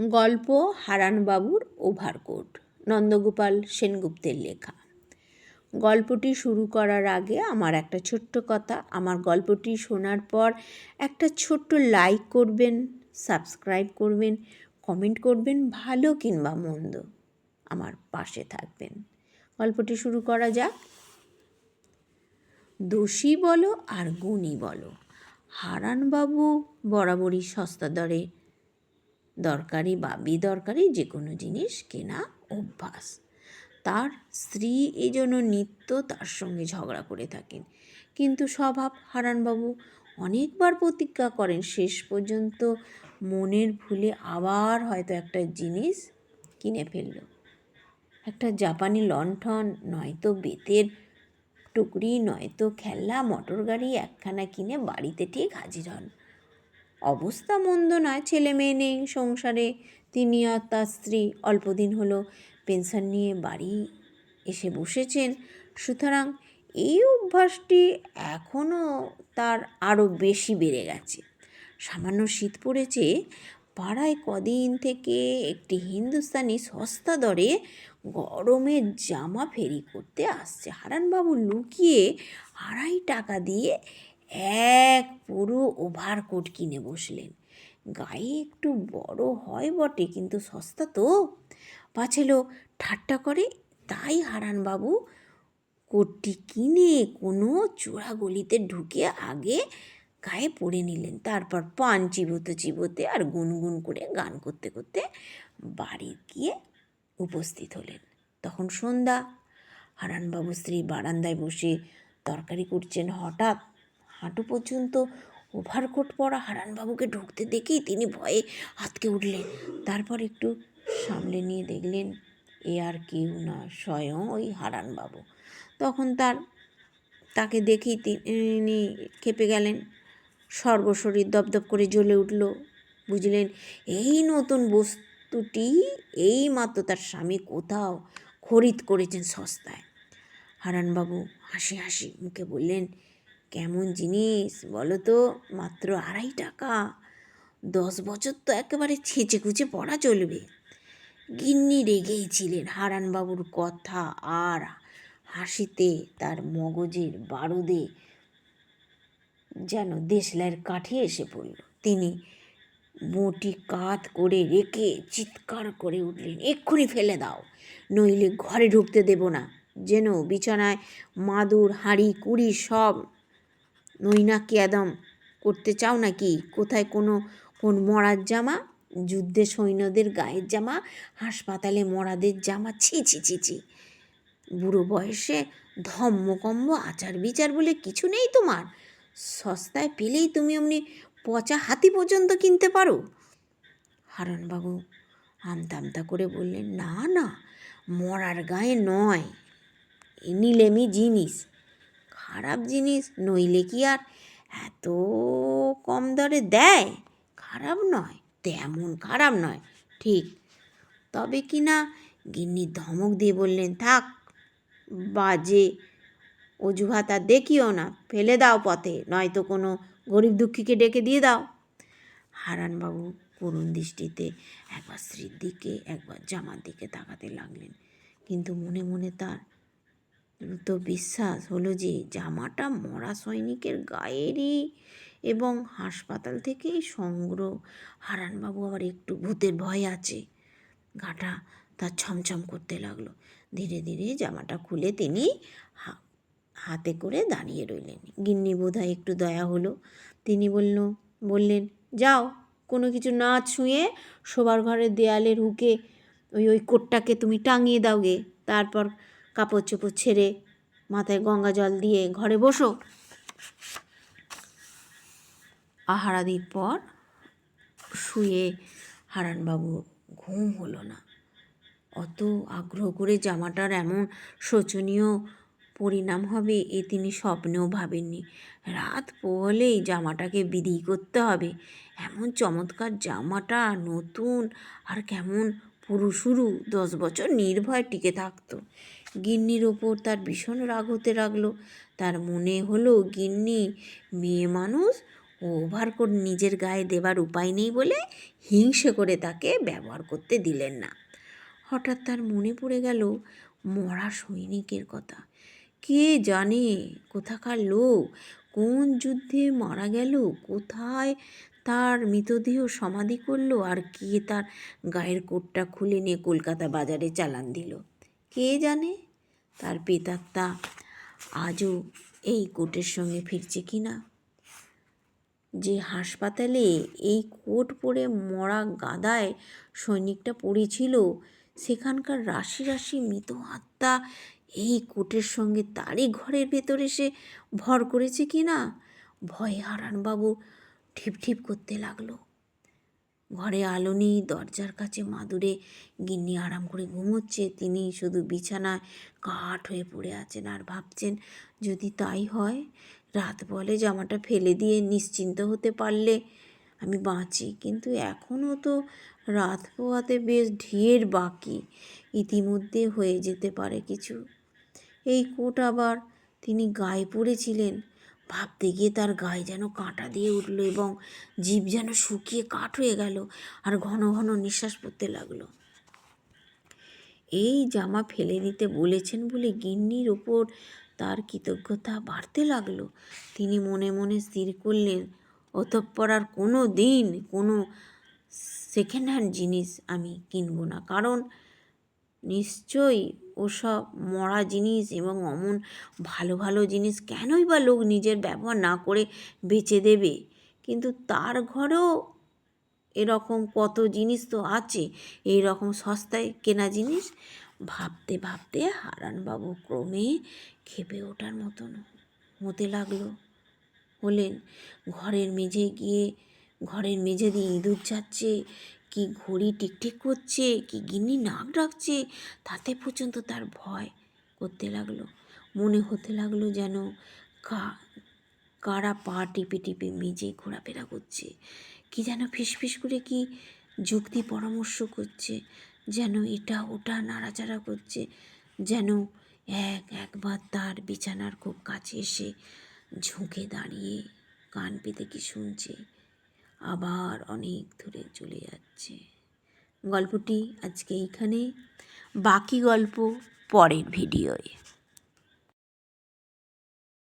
গল্প হারানবাবুর ওভারকোট, নন্দগোপাল সেনগুপ্তের লেখা। গল্পটি শুরু করার আগে আমার একটা ছোট্ট কথা। আমার গল্পটি শোনার পর একটা ছোট্ট লাইক করবেন সাবস্ক্রাইব করবেন কমেন্ট করবেন, ভালো কিংবা মন্দ আমার পাশে থাকবেন। গল্পটি শুরু করা যাক। দোষী বলো আর গুণী বলো। হারানবাবু বরাবরই সস্তা দরে দরকারি বা বেদরকারি যে কোনো জিনিস কেনা অভ্যাস। তার স্ত্রী এই জন্য নিত্য তার সঙ্গে ঝগড়া করে থাকেন। কিন্তু স্বভাব হারানবাবু অনেকবার প্রতিজ্ঞা করেন, শেষ পর্যন্ত মনের ভুলে আবার হয়তো একটা জিনিস কিনে ফেলল। একটা জাপানি লণ্ঠন, নয়তো বেতের টুকরি, নয়তো খেলনা মোটর গাড়ি একখানা কিনে বাড়িতে ঠিক হাজির হন। অবস্থা মন্দ নয়, ছেলে মেয়ে নেই, সংসারে তিনি আর তার স্ত্রী। অল্পদিন হলো, পেনশন নিয়ে বাড়ি এসে বসেছেন। সুতরাং এই অভ্যাসটি এখনও তার আরও বেশি বেড়ে গেছে। সামান্য শীত পড়েছে, পাড়ায় কদিন থেকে একটি হিন্দুস্তানি সস্তা দরে গরমের জামা ফেরি করতে আসছে। হারানবাবু লুকিয়ে আড়াই টাকা দিয়ে এক পুরো ওভারকোট কিনে বসলেন। গায়ে একটু বড় হয় বটে, কিন্তু সস্তা তো। পাছে লোক ঠাট্টা করে, তাই হারানবাবু কোটটি কিনে কোনো চূড়া গলিতে ঢুকে আগে গায়ে পরে নিলেন। তারপর পান চিবোতে চিবোতে আর গুনগুন করে গান করতে করতে বাড়ি গিয়ে উপস্থিত হলেন। তখন সন্ধ্যা হারানবাবু স্ত্রী বারান্দায় বসে তরকারি করছেন হঠাৎ। হাঁটু পর্যন্ত ওভারকোট পরা হারানবাবুকে ঢুকতে দেখেই তিনি ভয়ে হাতকে উঠলেন। তারপর একটু সামলে নিয়ে দেখলেন, এ আর কেউ না, স্বয়ং ওই হারানবাবু। তখন তার, তাকে দেখেই তিনি খেপে গেলেন। সর্বশরীর দপদপ করে জ্বলে উঠল। বুঝলেন, এই নতুন বস্তুটি, এই মাত্র তার স্বামী কোথাও খরিদ করেছেন সস্তায়। হারানবাবু হাসি হাসি মুখে বললেন কেমন জিনিস বলো তো? মাত্র আড়াই টাকা। দশ বছর তো একেবারে ছেঁচে কুচে পড়া চলবে। গিন্নি রেগেই ছিলেন হারানবাবুর কথা আর হাসিতে তার মগজের বারুদে যেন দেশলাইয়ের কাঠি এসে পড়ল। তিনি বটি কাত করে রেখে চিৎকার করে উঠলেন, এক্ষুনি ফেলে দাও, নইলে ঘরে ঢুকতে দেব না। যেন বিছানায় মাদুর, হাঁড়ি, কুড়ি সব নৈনাকি একদম করতে চাও নাকি? কোথায় কোনো কোন মরার জামা? যুদ্ধে সৈন্যদের গায়ের জামা, হাসপাতালে মরাদের জামা, ছি ছি ছি ছি। বুড়ো বয়সে ধম্মকম্ব আচার বিচার বলে কিছু নেই তোমার। সস্তায় পেলেই তুমি অমনি পচা হাতি পর্যন্ত কিনতে পারো। হারণবাবু আমতা আমতা করে বললেন, না না, মরার গায়ে নয়। নিলেমি জিনিস। খারাপ জিনিস নইলে কি আর? এত কম দরে দেয়? খারাপ নয়, তেমন খারাপ নয়, ঠিক। তবে কি না, গিন্নি ধমক দিয়ে বললেন, থাক, বাজে অজুহাত আর দেখিও না, ফেলে দাও পথে, নয়তো কোনো গরিব দুঃখীকে ডেকে দিয়ে দাও। হারানবাবু করুণ দৃষ্টিতে একবার স্ত্রীর দিকে, একবার জামার দিকে তাকাতে লাগলেন। কিন্তু মনে মনে তার দ্রুত বিশ্বাস হলো যে জামাটা মরা সৈনিকের গায়েরই এবং হাসপাতাল থেকেই সংগ্রহ। হারানবাবু আবার একটু ভূতের ভয় আছে। গাটা তার ছমছম করতে লাগল। ধীরে ধীরে জামাটা খুলে তিনি হাতে করে দাঁড়িয়ে রইলেন। গিন্নি বোধহয় একটু দয়া হলো। তিনি বলল, বললেন, যাও, কোনো কিছু না ছুঁয়ে শোবার ঘরের দেয়ালের হুকে ওই ওই কোটটাকে তুমি টাঙিয়ে দাও গে। তারপর কাপড় চোপড় ছেড়ে মাথায় গঙ্গা জল দিয়ে ঘরে বসো। আহারাদির পর শুয়ে হারানবাবু ঘুম হলো না। অত আগ্রহ করে জামাটার এমন শোচনীয় পরিণাম হবে এ তিনি স্বপ্নেও ভাবেননি। রাত পোহলেই জামাটাকে বিধি করতে হবে। এমন চমৎকার জামাটা নতুন আর কেমন পুরুষুরু দশ বছর নির্ভয় টিকে থাকতো। গিন্নির ওপর তার ভীষণ রাগ হতে লাগল। তার মনে হলো, গিন্নি, মেয়ে মানুষ ওভার কোট নিজের গায়ে দেবার উপায় নেই বলে হিংসে করে তাকে ব্যবহার করতে দিলেন না। হঠাৎ তার মনে পড়ে গেল, মরা সৈনিকের কথা। কে জানে কোথাকার লোক, কোন যুদ্ধে মারা গেল, কোথায় তার মৃতদেহ সমাধি করল, আর কে তার গায়ের কোটটা খুলে নিয়ে কলকাতা বাজারে চালান দিল? কে জানে? তার পেতাত্তা আজও এই কোটের সঙ্গে ফিরছে কি না? যে হাসপাতালে এই কোট পরে মরা গাদায় সৈনিকটা পড়েছিল, সেখানকার রাশি রাশি মৃত আত্মা এই কোটের সঙ্গে তারই ঘরের ভেতর এসে ভর করেছে কি না? ভয়ে হারানবাবু ঠিপ ঠিপ করতে লাগল। ঘরে আলো নেই, দরজার কাছে মাদুরে গিন্নি আরাম করে ঘুমোচ্ছে। তিনি শুধু বিছানায় কাঠ হয়ে পড়ে আছেন আর ভাবছেন, যদি তাই হয়, রাত বলে জামাটা ফেলে দিয়ে নিশ্চিন্ত হতে পারলে আমি বাঁচি। কিন্তু এখনও তো রাত পোয়াতে বেশ ঢের বাকি। ইতিমধ্যে হয়ে যেতে পারে কিছু। এই কোট আবার তিনি গায়ে পড়েছিলেন ভাবতে গিয়ে তার গায়ে যেন কাঁটা দিয়ে উঠল এবং জীব যেন শুকিয়ে কাঠ হয়ে গেল আর ঘন ঘন নিঃশ্বাস পড়তে লাগল। এই জামা ফেলে দিতে বলেছেন বলে গিন্নির ওপর তার কৃতজ্ঞতা বাড়তে লাগল। তিনি মনে মনে স্থির করলেন, অতঃপর আর কোনো দিন কোনো সেকেন্ড হ্যান্ড জিনিস আমি কিনবো না। কারণ নিশ্চয়ই ওসব মরা জিনিস এবং অমন ভালো ভালো জিনিস কেনই বা লোক নিজের ব্যবহার না করে বেচে দেবে? কিন্তু তার ঘরেও এরকম কত জিনিস তো আছে এই রকম সস্তায় কেনা জিনিস? ভাবতে ভাবতে হারানবাবু ক্রমে খেপে ওঠার মতন হতে লাগল। হলেন, ঘরের মেঝে গিয়ে, ঘরের মেঝে দিয়ে ইঁদুর যাচ্ছে কি ঘড়ি টিকটিক করছে, কি গিন্নি নাক ডাকছে, তাতে পর্যন্ত তার ভয় করতে লাগল, মনে হতে লাগল যেন কা, কারা পা টিপে টিপে মেঝে ঘোরাফেরা করছে, কি যেন ফিসফিস করে কি যুক্তি পরামর্শ করছে, যেন এটা ওটা নাড়াচাড়া করছে, যেন এক একবার তার বিছানার খুব কাছে এসে ঝুঁকে দাঁড়িয়ে কান পেতে কি শুনছে। আবার অনেক দূরে চলে যাচ্ছে। গল্পটি আজকে এইখানে। বাকি গল্প পরের ভিডিওয়।